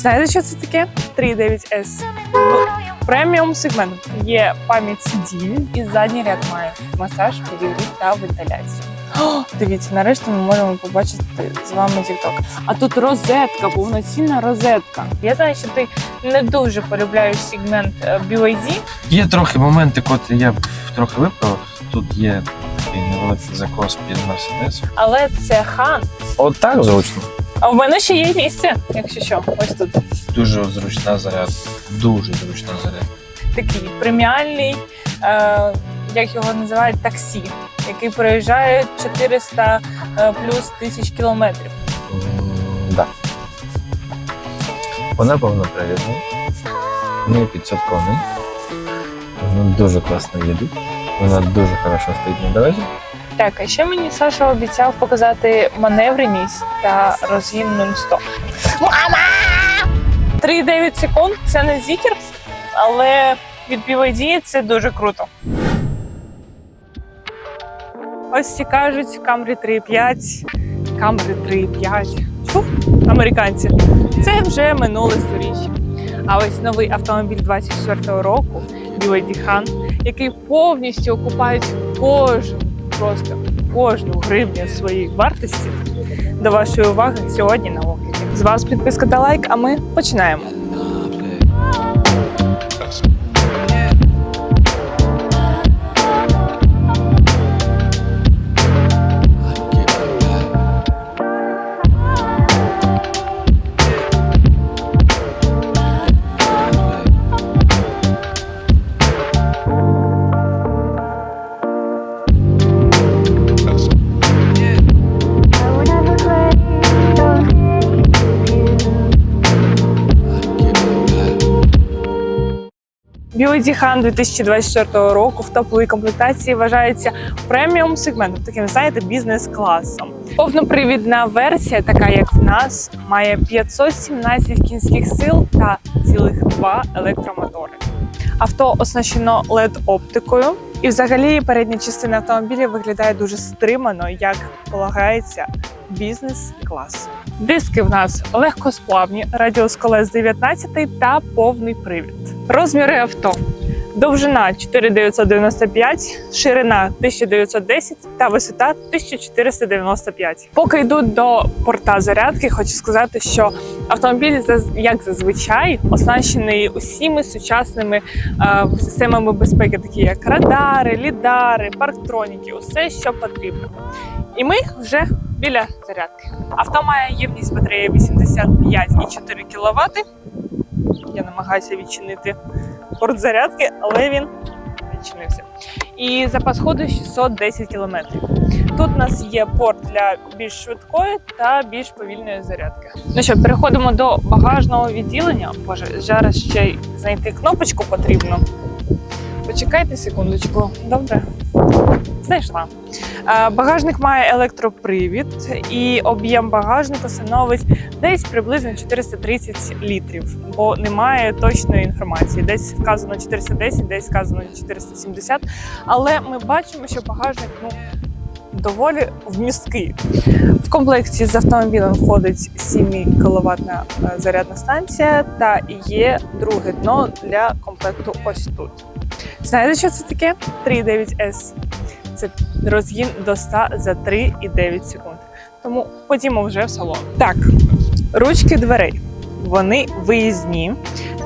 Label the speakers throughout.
Speaker 1: Знаєте, що це таке? 3.9S. В преміум сегмент є пам'ять сидінь і задній ряд має масаж, підігрів та вентиляцію. О, дивіться, нарешті ми можемо побачити з вами TikTok. А тут розетка, повноцінна розетка. Я знаю, що ти не дуже полюбляєш сегмент е, BYD,
Speaker 2: Є трохи моменти, котрі я б трохи виправив. Тут є такий невеликий закос під Мерседес.
Speaker 1: але це хан.
Speaker 2: От так зручно.
Speaker 1: А в мене ще є місце, якщо що, ось тут.
Speaker 2: Дуже зручна зарядка. Дуже зручна зарядка.
Speaker 1: такий преміальний, е, як його називають, таксі, який проїжджає 400 е, плюс тисяч кілометрів.
Speaker 2: Да. Вона повнопривідна. Не 500 коней. Вона дуже класно їде. Вона дуже хорошо стоїть на дорозі.
Speaker 1: Так, а ще мені Саша обіцяв показати маневреність та розгін нон-стоп. Мама! 3,9 секунд це не зікер, але від BYD це дуже круто. Ось ці кажуть Camry 3.5, Camry 3.5. Фу, американці. Це вже минуле сторіччя. А ось новий автомобіль 24-го року BYD Han, який повністю окупають кожну, просто кожну гривню своєї вартості. До вашої уваги сьогодні на огляді. З вас підписка та лайк, а ми починаємо. BYD Han 2024 року в топовій комплектації вважається преміум сегментом, таким знаєте, бізнес-класом. Повнопривідна версія, така як в нас, має 517 кінських сил та цілих два електромотори. Авто оснащено led оптикою і взагалі передня частина автомобіля виглядає дуже стримано, як полагається бізнес-клас. Диски в нас легкосплавні, радіус колес 19 та повний привід. Розміри авто. Довжина 4995, ширина 1910 та висота 1495. Поки йду до порта зарядки, хочу сказати, що автомобіль як зазвичай оснащений усіми сучасними е, системами безпеки, такі як радари, лідари, парктроніки, усе, що потрібно. І ми вже біля зарядки. Авто має ємність батареї 85,4 кВт. Я намагаюся відчинити порт зарядки, але він відчинився. І запас ходу 610 км. Тут у нас є порт для більш швидкої та більш повільної зарядки. Ну що, переходимо до багажного відділення. Боже, зараз ще й знайти кнопочку потрібно. Почекайте секундочку. Добре. Знайшла. Е, Багажник має електропривід, і об'єм багажника становить десь приблизно 430 літрів, бо немає точної інформації. Десь вказано 410, десь вказано 470. Але ми бачимо, що багажник ну доволі вмісткий. В комплекті з автомобілем входить 7 кВт зарядна станція та є друге дно для комплекту ось тут. Знаєте, що це таке? 3.9S. Це розгін до 100 за 3,9 секунд. Тому ходімо вже в салон. Так, ручки дверей. Вони виїзні.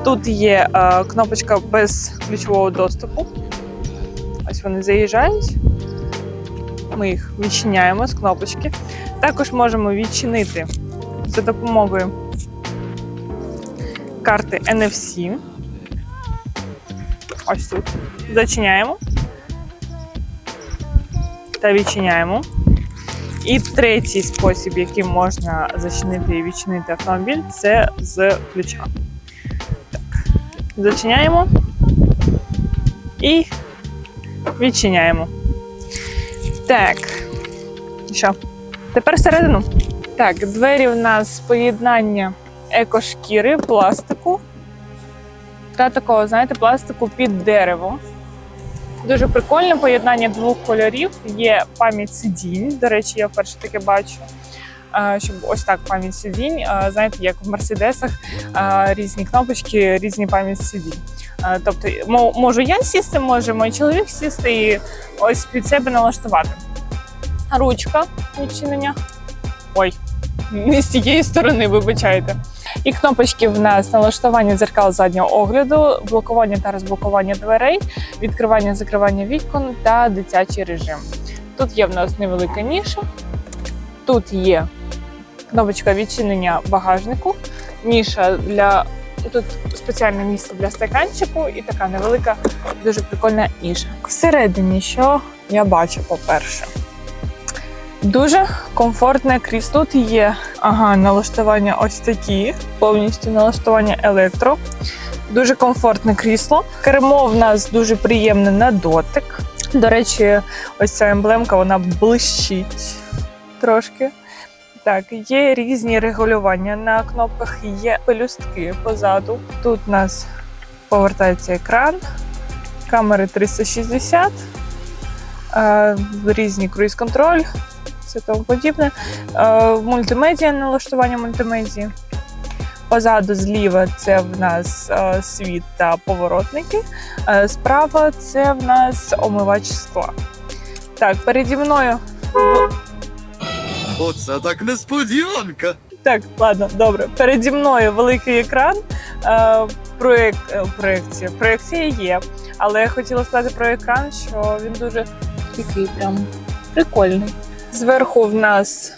Speaker 1: Тут є е, кнопочка без ключового доступу. Ось вони заїжджають. Ми їх відчиняємо з кнопочки. Також можемо відчинити за допомогою карти NFC. Ось тут. Зачиняємо та відчиняємо. І третій спосіб, яким можна зачинити і відчинити автомобіль, це з ключа. Так. Зачиняємо і відчиняємо. Так. Що? Тепер всередину. Так, двері в нас поєднання екошкіри, пластику та такого, знаєте, пластику під дерево. Дуже прикольне поєднання двох кольорів. Є пам'ять сидінь. До речі, я вперше таке бачу. щоб ось так пам'ять сидінь. Знаєте, як в мерседесах різні кнопочки, різні пам'ять сидінь. Тобто, можу я сісти, може мій чоловік сісти і ось під себе налаштувати. Ручка відчинення. Ой, не з цієї сторони, вибачайте. І кнопочки в нас налаштування дзеркал заднього огляду, блокування та розблокування дверей, відкривання закривання вікон та дитячий режим. Тут є в нас невелика ніша, тут є кнопочка відчинення багажнику, ніша для тут спеціальне місце для стаканчику і така невелика, дуже прикольна ніша. Всередині, що я бачу, по-перше. Дуже комфортне крісло. Тут є ага, налаштування ось такі, повністю налаштування електро. Дуже комфортне крісло. Кермо в нас дуже приємне на дотик. До речі, ось ця емблемка вона блищить трошки. Так, є різні регулювання на кнопках, є пелюстки позаду. Тут у нас повертається екран, камери 360, е, різні круїз-контроль, все тому подібне. Е, мультимедіа, налаштування мультимедії. Позаду зліва це в нас е, світ та поворотники. Е, справа це в нас омивач скла. Так, переді мною.
Speaker 3: Оце так несподіванка.
Speaker 1: Так, ладно, добре. Переді мною великий екран. Е, проєк... проєкція. Проєкція є. Але я хотіла сказати про екран, що він дуже такий прям прикольний. Зверху в нас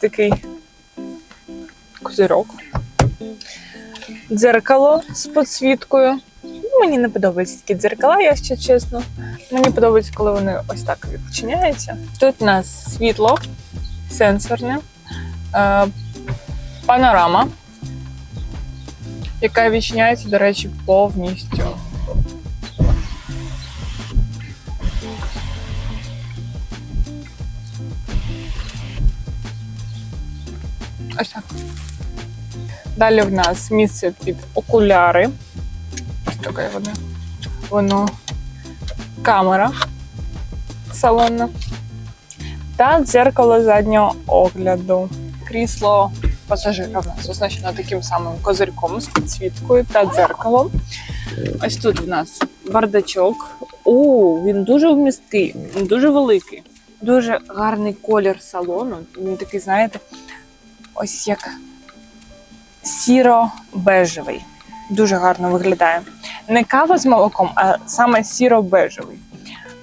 Speaker 1: такий козирок. Дзеркало з підсвіткою. Ну, Мені не подобаються такі дзеркала, якщо чесно. Мені подобається, коли вони ось так відчиняються. Тут у нас світло сенсорне, е, панорама, яка відчиняється, до речі, повністю. Ось. Далі в нас місце під окуляри. Ось таке воно. Камера салонна. Та дзеркало заднього огляду. Крісло пасажира в нас оснащено таким самим козирьком з підсвіткою та дзеркалом. Ось тут в нас бардачок. О, він дуже вмісткий, він дуже великий. Дуже гарний колір салону. Він такий, знаєте, ось як сіро-бежевий. Дуже гарно виглядає. Не кава з молоком, а саме сіро-бежевий.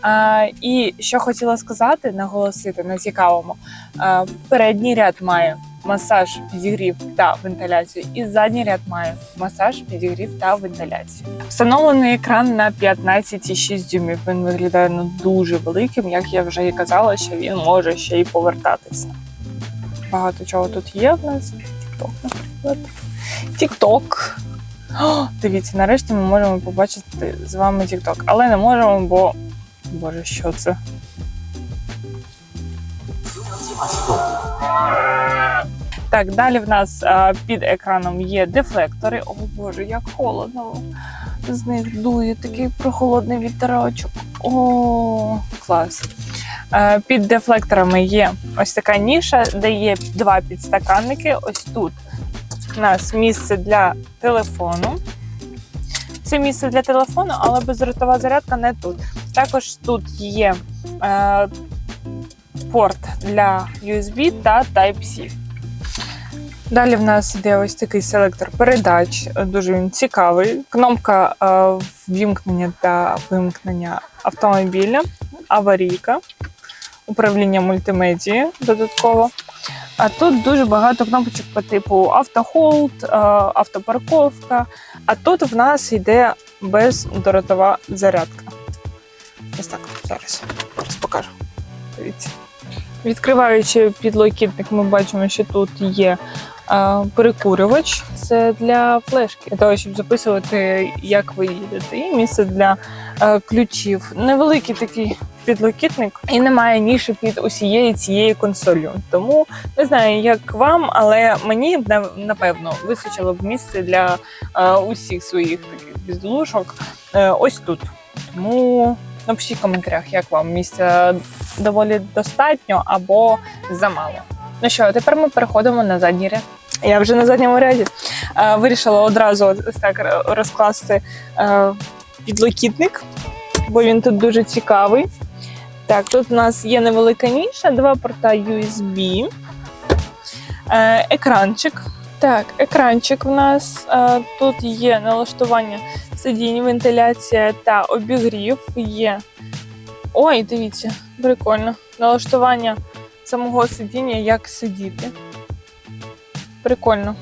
Speaker 1: А, і що хотіла сказати, наголосити на цікавому. А, передній ряд має масаж, підігрів та вентиляцію, і задній ряд має масаж, підігрів та вентиляцію. Встановлений екран на 15,6 дюймів. Він виглядає ну, дуже великим, як я вже і казала, що він може ще й повертатися. Багато чого тут є в нас. TikTok, наприклад. О, дивіться, нарешті ми можемо побачити з вами TikTok. Але не можемо, бо. Боже, що це? Так, далі в нас а, під екраном є дефлектори. О Боже, як холодно. З них дує такий прохолодний вітерочок. О, клас. Е, Під дефлекторами є ось така ніша, де є два підстаканники. Ось тут у нас місце для телефону. Це місце для телефону, але бездротова зарядка не тут. Також тут є е, порт для USB та Type-C. Далі в нас іде ось такий селектор передач, дуже він цікавий. Кнопка е, ввімкнення та вимкнення автомобіля, аварійка, управління мультимедії додатково. А тут дуже багато кнопочок по типу автохолд, е, автопарковка. А тут в нас йде бездротова зарядка. Ось так, зараз, зараз покажу. Дивіться. Відкриваючи підлокітник, ми бачимо, що тут є е, перекурювач. Це для флешки, для того, щоб записувати, як ви їдете. І місце для е, ключів. Невеликий такий підлокітник, і немає ніші під усією цією консолью. Тому не знаю, як вам, але мені б напевно вистачило б місце для е, усіх своїх таких бездушок е, ось тут. Тому напишіть в коментарях, як вам місця доволі достатньо або замало. Ну що, тепер ми переходимо на задній ряд. Я вже на задньому ряді е, вирішила одразу так розкласти підлокітник, бо він тут дуже цікавий. Так, тут у нас є невелика ніша, два порта USB, е, екранчик. Так, екранчик в нас е, тут є налаштування сидінь, вентиляція та обігрів. Є. Ой, дивіться, прикольно. Налаштування самого сидіння, як сидіти. Прикольно.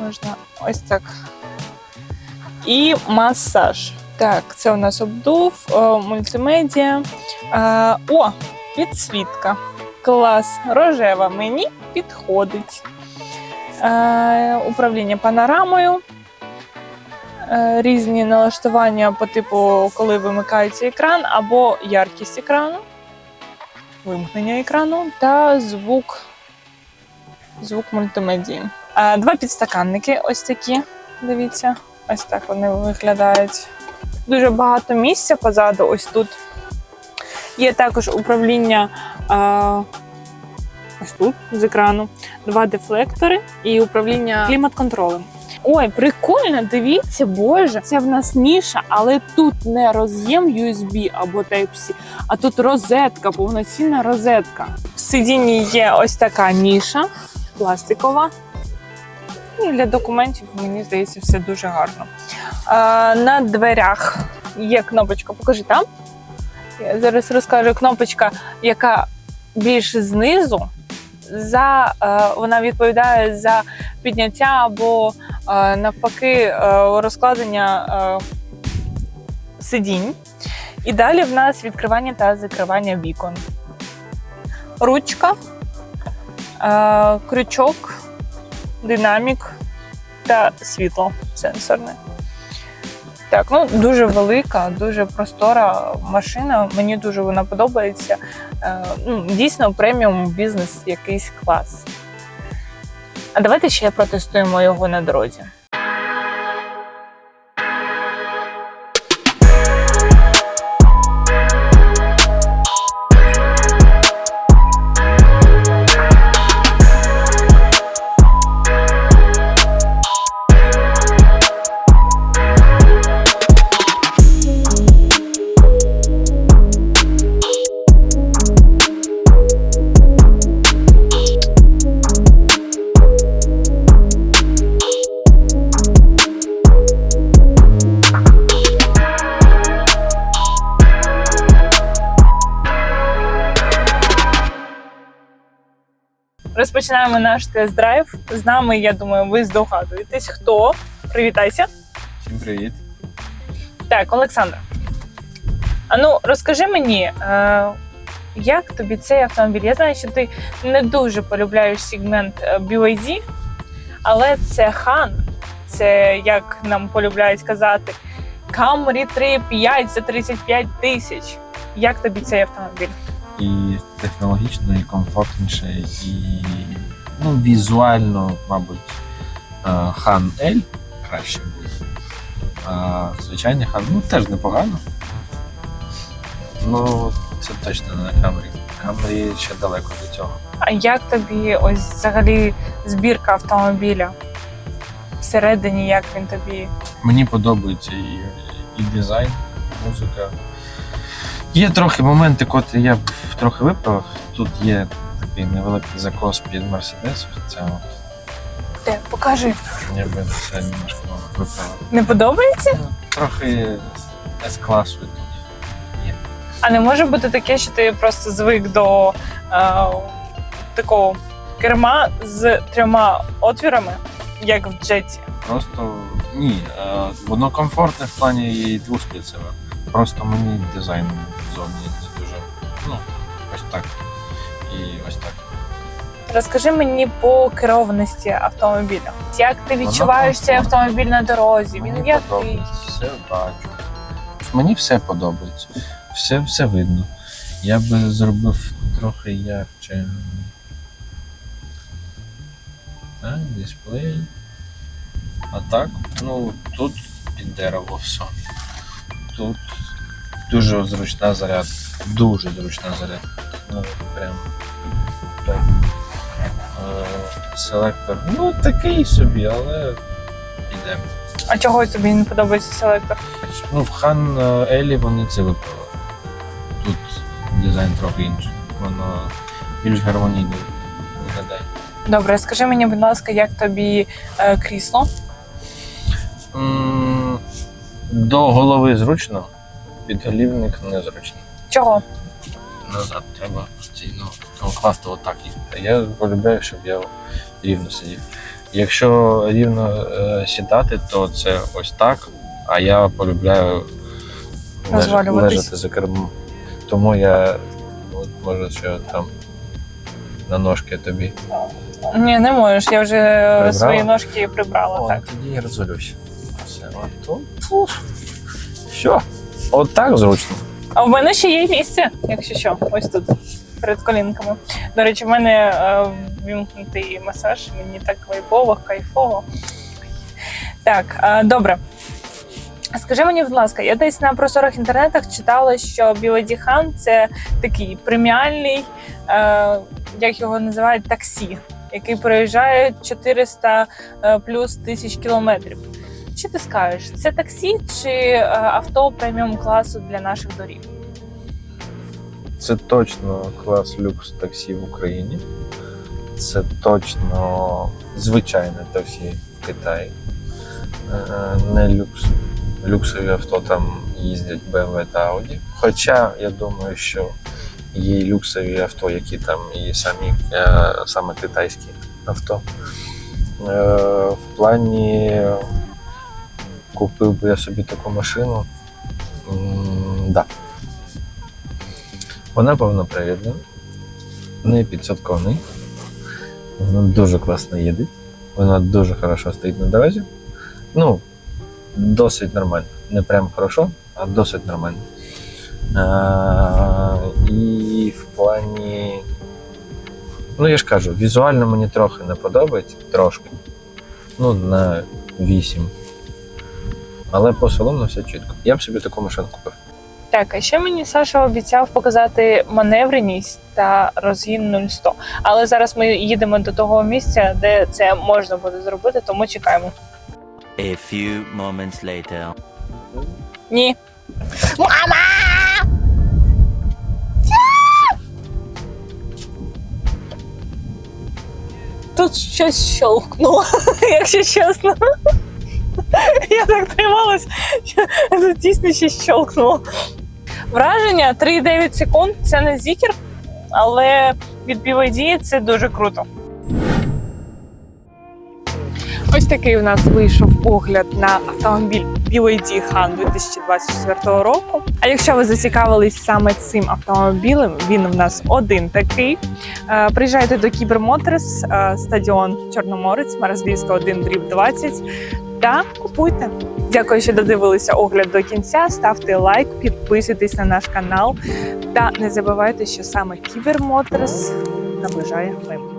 Speaker 1: Можна ось так. І масаж. Так, це у нас обдув, мультимедіа. О, підсвітка. Клас. Рожева мені підходить. Управління панорамою. Різні налаштування по типу, коли вимикається екран, або яркість екрану, вимкнення екрану та звук, звук мультимедії. Два підстаканники ось такі. Дивіться, ось так вони виглядають. Дуже багато місця позаду, ось тут. Є також управління е, ось тут з екрану, два дефлектори і управління клімат-контролем. Ой, прикольно, дивіться, боже, це в нас ніша, але тут не роз'єм USB або Type-C, а тут розетка, повноцінна розетка. В сидінні є ось така ніша пластикова. Ну, для документів, мені здається, все дуже гарно. На дверях є кнопочка, покажи там. Я зараз розкажу кнопочка, яка більш знизу. За, е, вона відповідає за підняття або е, навпаки е, розкладення сидінь. І далі в нас відкривання та закривання вікон. Ручка, крючок, динамік та світло сенсорне. Так, ну дуже велика, дуже простора машина. Мені дуже вона подобається. Е, ну, дійсно, преміум бізнес якийсь клас. А давайте ще протестуємо його на дорозі. Розпочинаємо наш тест-драйв. З нами, я думаю, ви здогадуєтесь, хто. Привітайся.
Speaker 2: Всім привіт.
Speaker 1: Так, Олександр. А ну розкажи мені, е, як тобі цей автомобіль? Я знаю, що ти не дуже полюбляєш сегмент е, BYD, але це хан, це як нам полюбляють казати, Camry 3.5 за 35 тисяч. Як тобі цей автомобіль?
Speaker 2: І технологічно, і комфортніше, і ну, візуально, мабуть, е, Хан L краще буде. А звичайний хан, ну теж непогано. Ну, це точно не Камрі. Камрі ще далеко до цього.
Speaker 1: А як тобі ось взагалі збірка автомобіля? Всередині, як він тобі?
Speaker 2: Мені подобається і, і дизайн, і музика. Є трохи моменти, котрі я б трохи виправив. Тут є такий невеликий закос під Mercedes. Це
Speaker 1: Де, покажи.
Speaker 2: я би це немножко виправив.
Speaker 1: Не подобається?
Speaker 2: Ну, Трохи С-класу тут.
Speaker 1: А не може бути таке, що ти просто звик до е, такого керма з трьома отвірами, як в джеті.
Speaker 2: Просто ні. е, Воно комфортне в плані і двоспільцеве. Просто мені дизайн зовні не дуже. Ну, ось так. І ось так.
Speaker 1: Розкажи мені по керованості автомобіля. Як ти відчуваєш цей автомобіль на дорозі? Він
Speaker 2: Мені
Speaker 1: який?
Speaker 2: подобається, все бачу. Мені все подобається. Все, все видно. Я би зробив трохи ярче. Так, дисплей. А так, ну тут під дерево все. Тут дуже зручна зарядка. Дуже зручна зарядка. Ну, прям Е, Селектор, ну такий собі, але йде.
Speaker 1: А чого тобі не подобається селектор?
Speaker 2: Ну, в Хан Елі вони це виправили. Тут дизайн трохи інший. Воно більш гармонійно виглядає.
Speaker 1: Добре, скажи мені, будь ласка, як тобі е, крісло?
Speaker 2: М, До голови зручно, підголівник незручно.
Speaker 1: Чого?
Speaker 2: Назад треба постійно ну, класти отак. А я полюбляю, щоб я рівно сидів. Якщо рівно е, сідати, то це ось так, а я полюбляю лежа- лежати за кермом. Тому я от, може, що там на ножки тобі.
Speaker 1: Ні, не можеш. Я вже е,
Speaker 2: Прибрала?
Speaker 1: свої ножки прибрала.
Speaker 2: О,
Speaker 1: так.
Speaker 2: ну тоді я розвалюся. То. фу. Все. От так зручно.
Speaker 1: А в мене ще є місце, якщо що, ось тут, перед колінками. До речі, в мене е, вімкнутий масаж, мені так вайпово, кайфово. Так, е, добре. Скажи мені, будь ласка, я десь на просторах інтернетах читала, що Білодіхан це такий преміальний, е, як його називають, таксі, який проїжджає 400 е, плюс тисяч кілометрів. Що ти скажеш? Це таксі чи е, авто преміум класу для наших доріг?
Speaker 2: Це точно клас люкс таксі в Україні. Це точно звичайне таксі в Китаї. Е, Не люкс. Люксові авто там їздять BMW та Audi. Хоча я думаю, що є люксові авто, які там і самі е, саме китайські авто. В плані купив би я собі таку машину. Да. Вона повнопривідна, 500 коней. Вона дуже класно їде. Вона дуже хорошо стоїть на дорозі. Ну, досить нормально. Не прям хорошо, а досить нормально. А, і в плані. Ну, я ж кажу, візуально мені трохи не подобається, трошки. Ну, на 8. Але по салону все чітко. Я б собі таку машину купив.
Speaker 1: Так, а ще мені Саша обіцяв показати маневреність та розгін 0100. Але зараз ми їдемо до того місця, де це можна буде зробити, тому чекаємо.
Speaker 4: A few moments later.
Speaker 1: Ні. Мама! Тут щось щелкнуло, якщо чесно. Я так трималась, дійсно щось щелкнуло. Враження 3,9 секунд це не зікер, але від BYD це дуже круто. Ось такий у нас вийшов огляд на автомобіль BYD Han 2024 року. А якщо ви зацікавились саме цим автомобілем, він в нас один такий. Е, Приїжджайте до Кібермоторс, е, стадіон Чорноморець, Маразлівська 1 дріб 20 та купуйте. Дякую, що додивилися огляд до кінця. Ставте лайк, підписуйтесь на наш канал та не забувайте, що саме Кібермоторс наближає майбутнє.